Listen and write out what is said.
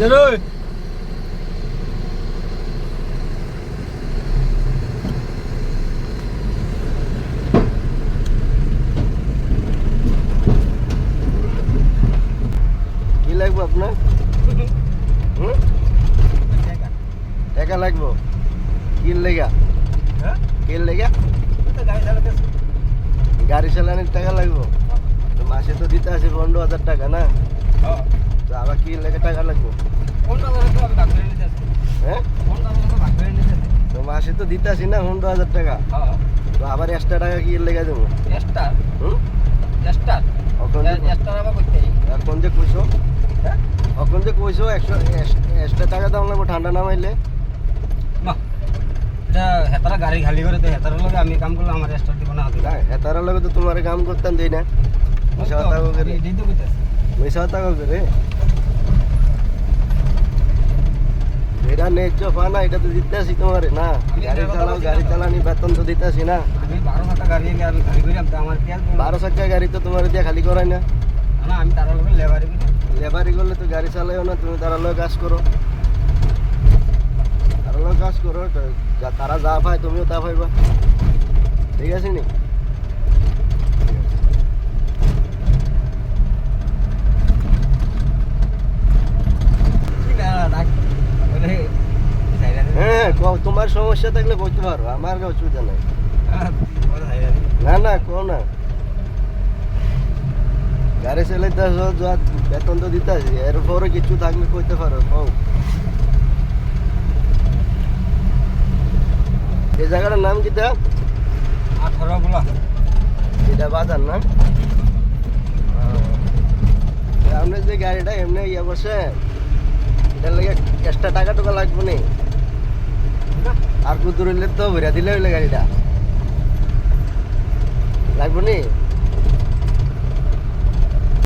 কি লাগবে আপনার? টাকা লাগবো। কি লেগা? কি লেগা? গাড়ি চালানোর টাকা লাগবো। মাসে তো দিতে আসে পনেরো হাজার টাকা না? আবার কি লেগে টাকা লাগবো? হ্যাঁ? তো মাসে তো দিতে আসি না পনেরো হাজার টাকা। তো আবার এক্সট্রা টাকা কি লেগে দেবো? এক্সট্রা হুম? এক্সট্রা এখন যে এক্সট্রা এখন যে কইছো হ্যাঁ? এখন যে কইছো একশো এক্সট্রা টাকা দাম লাগবো ঠান্ডা নামাইলে হেতারা গাড়ি খালি করে তো হেতারের লগে আমি কাম করলে আমার এক্সট্রা দিব না। হাতে এতার লগে তো তোমার কাম করতাম দিই না। মিশা কথা করে এটা ন্যায্য পানা এটা তো দিতে আসি তোমার না গাড়ি চালাও গাড়ি চালানি বেতন তো দিতে আসি না বারো। চাকা গাড়ি তো তোমার দিয়ে খালি করাই না আমি তার লেবারি লেবারি করলে তো গাড়ি চালাইও না তুমি তারা লোক কাজ করো তারা লোক কাজ করো তারা যা পায় তুমিও তা পাইবা ঠিক আছে নি ঠিক আছে রাখ বলে সাইরা দে হ্যাঁ ক- তোমার সমস্যা থাকলে বলতে পারো আমার অসুবিধা নাই। না না কো না। গাড়ি চালাইতে আসো যা বেতন তো দিতে আসি এরপরে কিছু থাকলে কইতে পারো কও। এই জায়গাটার নাম কিটা? আঠারো বলা। এটা বাজার না? আপনি যে গাড়িটা এমনি ইয়ে বসে এটার লাগে এক্সট্রা টাকা টাকা লাগবে নি। কুতুর হইলে তো ভরিয়া দিলে হইলে গাড়িটা। লাগবে নি?